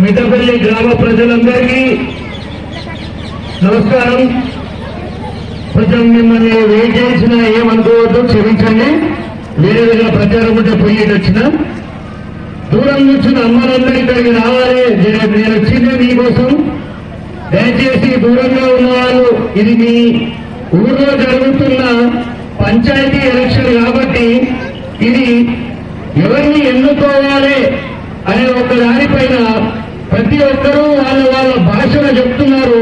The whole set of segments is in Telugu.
మిఠపల్లి గ్రామ ప్రజలందరికీ నమస్కారం. కొంచెం మిమ్మల్ని వెయిట్ చేసిన ఏమనుకోవద్దు క్షమించండి. వేరే వేరే ప్రచారం ఉంటే పోయి వచ్చిన. దూరం నుంచి అమ్మలందరూ ఇక్కడికి రావాలి. నేను వచ్చింది మీకోసం. దయచేసి దూరంగా ఉన్నవాళ్ళు ఇది మీ ఊర్లో జరుగుతున్న పంచాయతీ ఎలక్షన్ కాబట్టి ఇది ఎవరిని ఎన్నుకోవాలి అనే ఒక దానిపైన ప్రతి ఒక్కరూ వాళ్ళ వాళ్ళ భాషలో చెప్తున్నారు.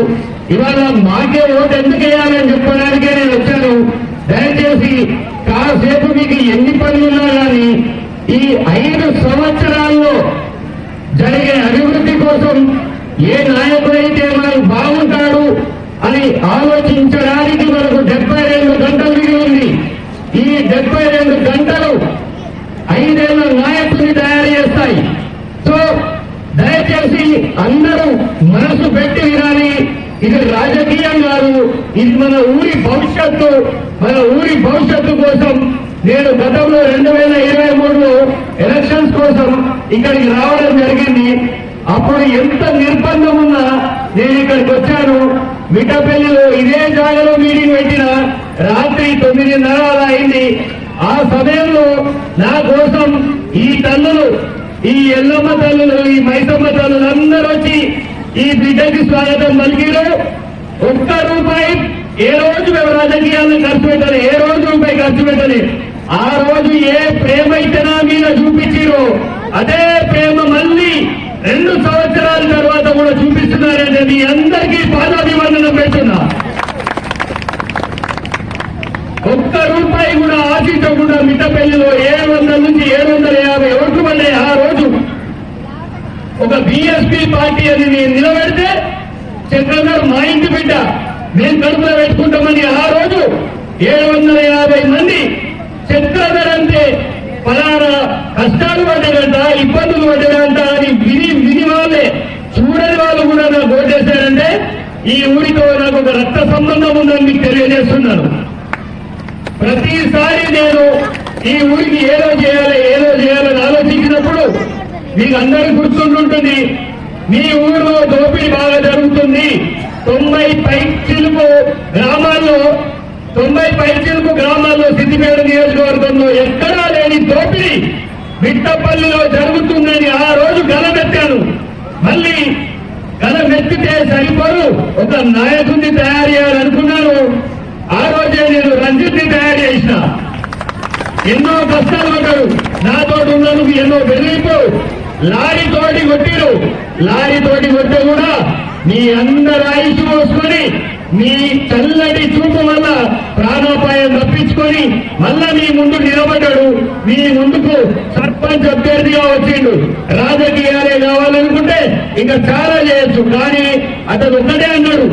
ఇవాళ మాకే ఓటు ఎందుకు వేయాలని చెప్పడానికే నేను వచ్చాను. దయచేసి కాసేపు మీకు ఎన్ని పనులున్నా కానీ ఈ ఐదు సంవత్సరాల్లో జరిగే అభివృద్ధి కోసం ఏ నాయకుడైతే మనకు బాగుంటాడు అని ఆలోచించడానికి మనకు డెబ్బై రెండు గంటలు మిగిలి ఉంది ఈ డెబ్బై రెండు గంటలు ఐదేళ్ళ నాయకుడిని తయారు చేస్తాయి సో దయచేసి అందరూ మనసు పెట్టి వినాలి ఇది రాజకీయం కాదు. ఇది మన ఊరి భవిష్యత్తు. మన ఊరి భవిష్యత్తు కోసం నేను గతంలో రెండు వేల ఇరవై మూడులో ఎలక్షన్స్ కోసం ఇక్కడికి రావడం జరిగింది. అప్పుడు ఎంత నిర్బంధం ఉన్నా నేను ఇక్కడికి వచ్చాను. మిఠపల్లిలో ఇదే జాగాలో మీటింగ్ పెట్టిన రాత్రి తొమ్మిదిన్నర అలా అయింది. ఆ సమయంలో నా కోసం ఈ తల్లులు ఈ ఎల్లమ్మ తల్లులు ఈ మైసమ్మ తల్లులు అందరూ వచ్చి ఈ బిడ్డకి స్వాగతం పలికిరు. ఒక్క రూపాయి ఏ రోజు మేము రాజకీయాలను ఖర్చు పెట్టాలి ఏ రోజు రూపాయి ఖర్చు పెట్టాలి ఆ రోజు ఏ ప్రేమ అయితే మీద చూపించిరో అదే ప్రేమ మళ్ళీ రెండు సంవత్సరాల తర్వాత కూడా చూపిస్తున్నారంటే మీ అందరికీ పాదాభివందనం పెడుతున్నా. ఒక్క రూపాయి కూడా ఆశించకుండా మిట్టపల్లిలో ఏడు వందల నుంచి ఏడు వందల యాభై ఓట్లు పడ్డాయి ఆ రోజు. ఒక బిఎస్పీ పార్టీ అని నిలబెడితే నిలబెడితే చంద్రగారు మా ఇంటి బిడ్డ మేము కడుపులో పెట్టుకుంటామని ఆ రోజు ఏడు వందల యాభై మంది చంద్రధర్ అంటే పలానా కష్టాలు పడ్డారంట ఇబ్బందులు పడ్డారంట అని విని విని వాళ్ళే చూడని వాళ్ళు కూడా నాకు ఓటేశారంటే ఈ ఊరితో నాకు ఒక రక్త సంబంధం ఉందని మీకు తెలియజేస్తున్నాను. ప్రతిసారి నేను ఈ ఊరికి ఏదో చేయాలి ఏదో చేయాలని ఆలోచించినప్పుడు మీకు అందరికీ గుర్తుంటుంటుంది మీ ఊరిలో దోపిడీ బాగా జరుగుతుంది. తొంభై పై చిలుపు గ్రామాల్లో తొంభై పై చిలుపు గ్రామాల్లో సిద్దిపేట నియోజకవర్గంలో ఎక్కడా లేని దోపిడీ మిట్టపల్లిలో జరుగుతుందని ఆ రోజు గలమెత్తాను. మళ్ళీ గలమెత్తితే సరిపోరు ఒక నాయకుడిని తయారు చేయాలనుకున్నాను. ఆ రోజే నేను రంజిత్ని తయారు చేసిన. ఎన్నో కష్టాలు పడ్డాడు. నాతో ఉన్నందుకు ఎన్నో వెళ్ళి లారీ తోటి కొట్టిరు. లారీ తోటి కొట్టే కూడా మీ అందరు ఆయుష్ పోసుకొని మీ చల్లటి చూపు వల్ల ప్రాణాపాయం తప్పించుకొని మళ్ళా మీ ముందు నిలబడ్డాడు. మీ ముందుకు సర్పంచ్ అభ్యర్థిగా వచ్చిండు. రాజకీయాలే కావాలనుకుంటే ఇంకా చాలా చేయొచ్చు కానీ అతను ఒక్కటే అన్నాడు.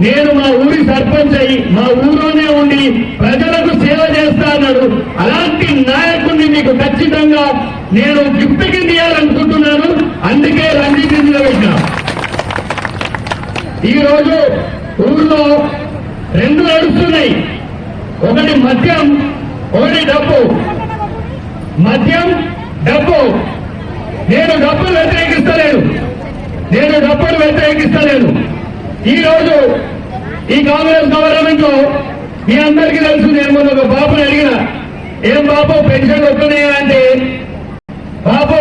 నేను మా ఊరి సర్పంచ్ అయి మా ఊరిలోనే ఉండి ప్రజలకు సేవ చేస్తా అన్నాడు. అలాంటి నాయకుడిని మీకు ఖచ్చితంగా నేను గిఫ్ట్ కింద ఇవ్వాలనుకుంటున్నాను అందుకే రంజిత్ కింద పెట్టిన. ఈ రోజు రెండు నడుస్తున్నాయి. ఒకటి మద్యం ఒకటి డబ్బు. మద్యం డబ్బు. నేను డబ్బులు వ్యతిరేకిస్తలేను. నేను డబ్బులు వ్యతిరేకిస్తలేను. ఈరోజు ఈ కాంగ్రెస్ గవర్నమెంట్లో మీ అందరికీ తెలుసు నేను మొన్న ఒక బాబుని అడిగిన ఏం బాబు పెన్షన్ వస్తున్నాయా అంటే బాబు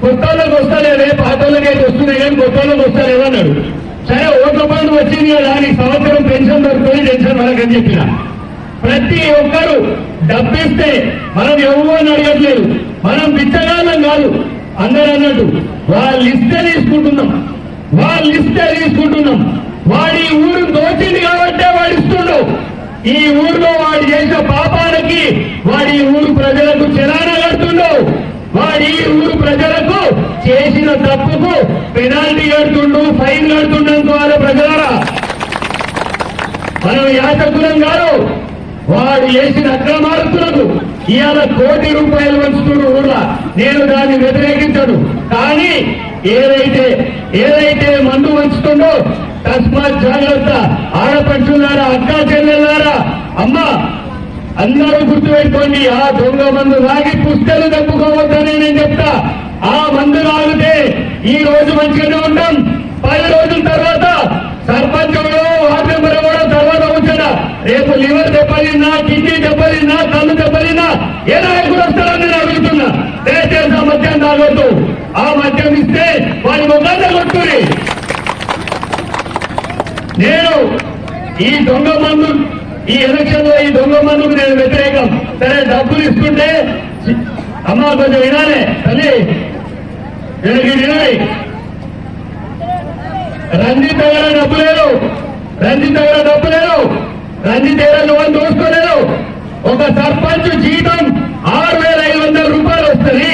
కొత్త వాళ్ళకి వస్తలేదే పాత వాళ్ళకైతే వస్తున్నాయి కానీ కొత్త వాళ్ళకి వస్తలేదు అన్నాడు. సరే ఓట్ల పండు వచ్చింది కదా నీకు సంవత్సరం పెన్షన్ దొరుకుతుంది టెన్షన్ వరకని చెప్పిన. ప్రతి ఒక్కరు డబ్బిస్తే మనం ఎవరు అడగట్లేదు. మనం బిచ్చగాళ్ళం కాదు. అందరూ అన్నట్టు వాళ్ళు ఇస్తే తీసుకుంటున్నాం. వాళ్ళు ఇస్తే తీసుకుంటున్నాం. వాడి ఊరు దోచింది కాబట్టే వాడు ఇస్తుండు. ఈ ఊర్లో వాడు చేసిన పాపాలకి వాడి ఊరు ప్రజలకు చలానా వాడి ఊరు ప్రజలకు చేసిన తప్పుకు పెనాల్టీ కడుతుండు ఫైన్ కడుతుండు అనుకోవాలి ప్రజలారా. మనం యాచకులం కాదు వాడు చేసిన అక్రమార్తులకు ఇవాళ కోటి రూపాయలు వంచుతున్న ఊర్లా. నేను దాన్ని వ్యతిరేకించను. కానీ ఏదైతే ఏదైతే మందు వంచుతుందో తస్మాత్ జాగ్రత్త. ఆడపడుచున్నారా అక్క చెల్లెలారా అమ్మ అందరూ గుర్తుపెట్టుకోండి ఆ దొంగ మందు తాగి పుస్తలు తప్పుకోవద్దని నేను చెప్తా. ఆ మందు తాగితే ఈ రోజు మంచిగానే ఉంటాం. పది రోజుల తర్వాత సర్పంచ్ వార్డు మెంబర్ కూడా తర్వాత వచ్చాడా రేపు లివర్ దెబ్బలిన్నా కిడ్నీ దెబ్బలిన్నా కళ్ళు దెబ్బలిన్నా ఏ నాయకుడు వస్తారని నేను అడుగుతున్నా. దయచేసి ఆ మద్యం తాగొద్దు. ఆ మద్యం ఇస్తే వారి ముఖాన్ని కొట్టుకుని. నేను ఈ దొంగ మందు ఈ ఎలక్షన్లో ఈ దొంగ మందుకు నేను వ్యతిరేకం. సరే డబ్బులు ఇస్తుంటే అమ్మ కొంచెం వినాలి తల్లి. వీళ్ళకి వినాలి. రంజిత్ దగ్గర డబ్బు లేదు. రంజిత్ దగ్గర డబ్బు లేదు. రంజిత్ దగ్గర లోన్ దోసుకోలేదు ఒక సర్పంచ్ జీతం ఆరు వేల ఐదు వందల రూపాయలు వస్తుంది.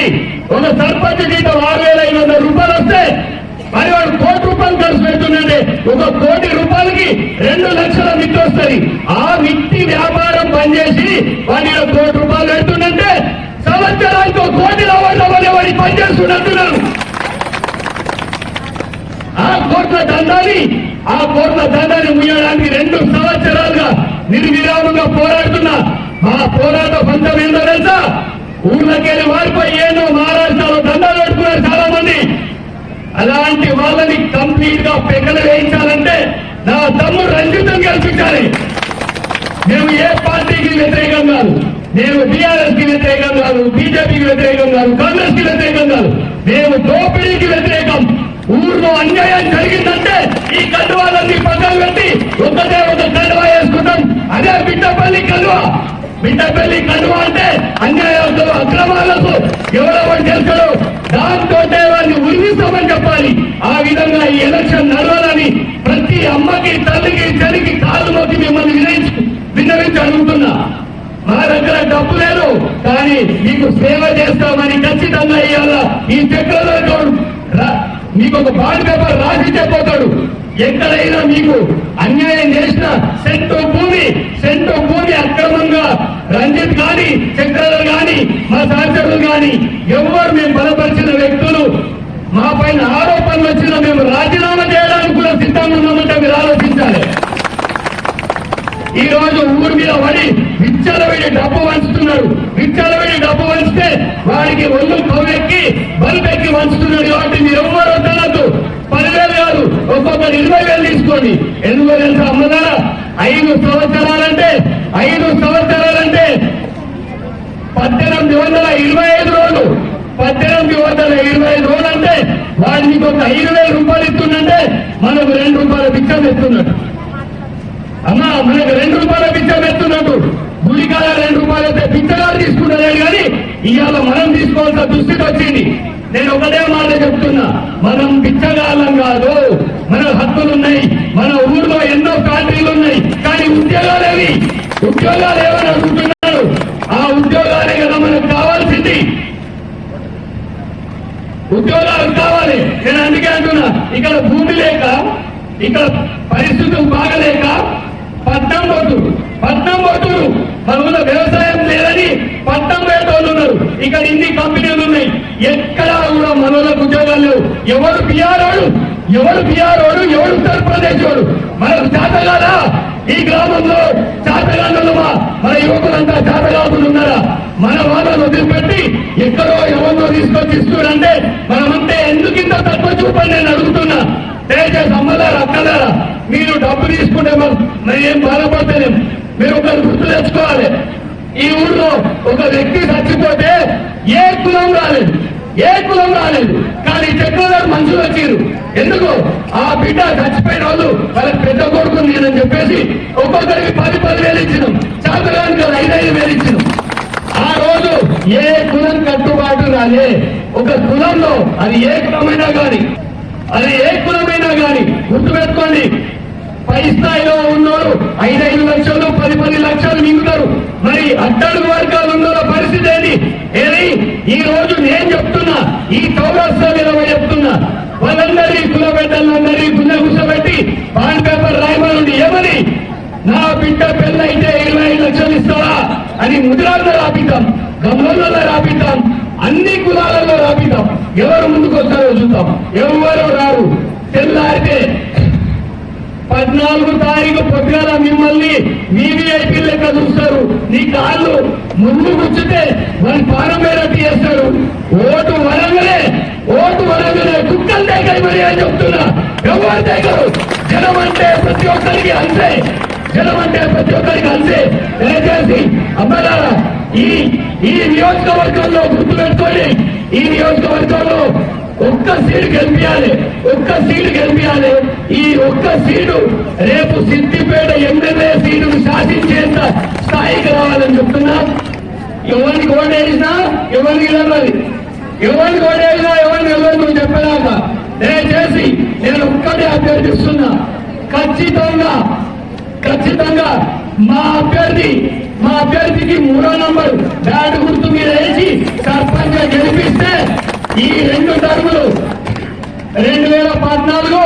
ఒక సర్పంచ్ జీతం ఆరు వేల ఐదు వందల రూపాయలు వస్తే మరి వాడు కోటి రూపాయలు ఖర్చు పెడుతుందంటే ఒక కోటి రూపాయలకి రెండు లక్షల మిత్తి వస్తుంది ఆ మిత్తి వ్యాపారం పనిచేసి వాడి కోటి రూపాయలు పెడుతుందంటే సంవత్సరానికి ఒక కోటి రావాలి వాడి పనిచేస్తున్నట్టున్నాను ఆ కోట్ల దండాన్ని ఆ కోట్ల దండాన్ని ముయ్యడానికి రెండు సంవత్సరాలుగా నిర్విరామంగా పోరాడుతున్నా మా పోరాట ఫలితం ఏందో తెలుసా? ఊళ్ళకెళ్ళి వారిపై ఏదో మహారాష్ట్రలో దండాలు పెట్టుకున్నారు చాలా మంది అలాంటి వాళ్ళని కంప్లీట్గా పెక్కలు వేయించాలంటే నా తమ్ముడు రంజితం కల్పించాలి. మేము ఏ పార్టీకి వ్యతిరేకం కాదు. మేము బీఆర్ఎస్కి వ్యతిరేకం కాదు బీజేపీకి వ్యతిరేకం కాదు కాంగ్రెస్కి వ్యతిరేకం కాదు. మేము దోపిడీకి వ్యతిరేకం. ఊర్లో అన్యాయం జరిగిందంటే ఈ కండువాలన్నీ పక్కన పెట్టి ఒకటే ఒక కండువా వేసుకుంటాం. అదే బిడ్డపల్లి కండువా. బిడ్డపల్లి కండువా అంటే అన్యాయాలకు అక్రమాలకు ఎవరెవరు చేస్తాడో దాంతో వారిని ఉరిస్తామని చెప్పాలి. ఆ విధంగా ఈ ఎలక్షన్ నడవాలని ప్రతి అమ్మకి తల్లికి చెల్లికి కాళ్ళు నొక్కి మిమ్మల్ని వినయించు విన్నవించి అడుగుతున్నా. మా దగ్గర డబ్బు లేదు కానీ మీకు సేవ చేస్తామని ఖచ్చితంగా ఇవాళ ఈ చక్రంలో మీకు ఒక బాండ్ పేపర్ రాసి చెప్పతాడు ఎక్కడైనా మీకు అన్యాయం చేసిన సెంటు భూమి సెంటు భూమి అక్రమంగా రంజిత్ కానీ చక్రాలు కానీ మా సహచరులు కానీ ఎవరు మేము బలపరిచిన వ్యక్తులు? మా పైన ఆరోపణలు వచ్చిన మేము రాజీనామా చేయడానికి కూడా సిద్ధంగా ఉన్నామంటే మీరు ఆలోచించాలి. ఈ రోజు ఊరి మీద పడి విచ్చలవిడి డబ్బు వంచుతున్నాడు విచ్చలవిడి డబ్బు వంచితే వాడికి ఒళ్ళు కొవ్వెక్కి బల్బెక్కి వంచుతున్నాడు కాబట్టి మీరు ఎవ్వరు వద్దనద్దు. పదివేలు కాదు ఒక్కొక్కరు ఇరవై వేలు తీసుకోండి ఎందుకో తెలుసా అమ్మదారా ఐదు సంవత్సరాలంటే ఐదు సంవత్సరాలంటే పద్దెనిమిది వందల ఇరవై ఐదు రోజులు. పద్దెనిమిది వందల ఇరవై ఐదు రోజులు అంటే వాడికి ఒక ఐదు వేల రూపాయలు ఇస్తుందంటే మనకు రెండు రూపాయల బిచ్చం ఇస్తున్నట్టు అమ్మా మనకు రెండు రూపాయల బిచ్చం ఎత్తున్నట్టు గుడికాల రెండు రూపాయలు అయితే బిచ్చగాలు తీసుకుంటలేడు కానీ ఇవాళ మనం తీసుకోవాల్సిన దుస్థితి వచ్చింది. నేను ఒకటే మాట చెప్తున్నా మనం బిచ్చగాళ్ళం కాదు. మన హక్కులు ఉన్నాయి మన ఊర్లో ఎన్నో ఫ్యాక్టరీలు ఉన్నాయి కానీ ఉద్యోగాలేవి. ఉద్యోగాలు ఏమని అనుకుంటున్నారు? ఆ ఉద్యోగాలే కదా మనకు కావాల్సింది. ఉద్యోగాలు కావాలి. నేను అందుకే అంటున్నా ఇక్కడ భూమి లేక ఇక్కడ పరిస్థితులు బాగలేక పట్నం పోతుడు పట్నం పోతుడు మన వ్యవసాయం లేదని పట్నం పోయేటోళ్ళు ఉన్నారు. ఇక్కడ ఇన్ని కంపెనీలు ఉన్నాయి. ఎక్కడా కూడా మనోళ్ళకు ఉద్యోగాలు లేవు. ఎవరు పిఆర్ఓడు ఎవరు పిఆర్ఓడు ఎవరు ఉత్తరప్రదేశ్ వాడు? మనకు చేతగాదా ఈ గ్రామంలో చేతగాళ్ళమా మన యువకులంతా చేతగాకుండా ఉన్నారా? మన వాళ్ళను వదిలిపెట్టి ఎక్కడో ఎవరినో తీసుకొచ్చి ఇస్తున్నాడంటే మనమంటే ఎందుకు ఇంత తక్కువ చూపని నేను అడుగుతున్నా? దయచేసి అమ్మలారా అక్కలారా మీరు డబ్బు తీసుకుంటే మరి ఏం బాధపడతలేం. మీరు ఒకరు గుర్తు తెచ్చుకోవాలి. ఈ ఊళ్ళో ఒక వ్యక్తి చచ్చిపోతే ఏ కులం రాలేదు. ఏ కులం రాలేదు. కానీ చక్రధర్ మనుషులు వచ్చారు ఎందుకు? ఆ బిడ్డ చచ్చిపోయిన వాళ్ళు వాళ్ళ పెద్ద కొడుకు నేనని చెప్పేసి ఒక్కొక్కరికి పది పది వేలు ఇచ్చినాం. చాతగానికి ఐదు ఐదు వేలు ఇచ్చినాం. ఆ రోజు ఏ కులం కట్టుబాటు రాలే. ఒక కులంలో అది ఏ కులమైనా కానీ అది ఏ కులమైనా కానీ గుర్తుపెట్టుకోండి. పై స్థాయిలో ఉన్నోరు ఐదైదు లక్షలు పది పది లక్షలు మింగుతారు. మరి అట్టడుగు వర్గాలు ఉన్న పరిస్థితి ఏంటి ఏది? ఈ రోజు నేను చెప్తున్నా ఈ చౌరస్తా మీద చెప్తున్నా. వాళ్ళందరి కులబిడ్డలందరి గుండె కూర్చోబెట్టి పాన్ పేపర్ రాయమని ఏమని? నా బిడ్డ పెళ్ళైతే ఇరవై ఐదు లక్షలు ఇస్తావా అని ముద్రాల్లో రాపిద్దాం గమనంలో రాపిద్దాం అన్ని కులాలలో రాపిద్దాం. ఎవరు ముందుకు వస్తారో చూద్దాం. ఎవరు రారు? తెల్లారితే పద్నాలుగు తారీఖు పొద్దుగాల మిమ్మల్ని వీవీఐపీ లెక్క చూస్తారు. నీ కాళ్ళు ముందు గుచ్చితే వారి పారం తీస్తారు చేస్తారు ఓటు వరంగలే ఓటు వరంగలే. కుక్కలు దగ్గర మరి అని చెప్తున్నా. ఎవరు దగ్గర జనం అంటే ప్రతి ఒక్కరికి అంతే. జనం అంటే ప్రతి ఒక్కరికి అంతే. దయచేసి అమ్మారా ఈ ఈ నియోజకవర్గంలో గుర్తుపెట్టుకోండి. ఈ నియోజకవర్గంలో ఒక్క సీడ్ గెలిపించాలి ఒక్క సీడ్ గెలిపించాలి ఈ ఒక్క సీడు రేపు సిద్దిపేట ఎమ్మెల్యే సీటును శాసించేంత స్థాయికి రావాలని చెప్తున్నా. ఎవరికి ఓటేసినా ఎవరికి గెలవాలి? ఎవరికి ఓటేసినా ఎవరిని గెలవాలి నువ్వు చెప్పేదాకా? దయచేసి నేను ఒక్కటే అభ్యర్థిస్తున్నా. ఖచ్చితంగా ఖచ్చితంగా మా అభ్యర్థి మా అభ్యర్థికి మూడో నంబర్ బ్యాట్ గుర్తు మీద వేసి సర్పంచ్ గెలిపిస్తే ఈ రెండు టర్ములు రెండు వేల పద్నాలుగు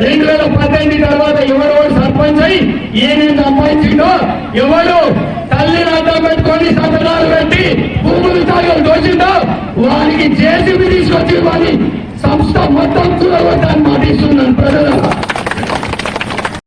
రెండు వేల పద్దెనిమిది తర్వాత ఎవరు సర్పంచ్ అయి ఏమేమి సంపాదించిండో ఎవరు తల్లిని అర్థం పెట్టుకొని సతనాలు పెట్టి భూములు సాగం దోచిందో వారికి జేసీబీ తీసుకొచ్చి వారి సంస్థ మొత్తం కూడగొట్టాలని మాటిస్తున్నాను ప్రజలకు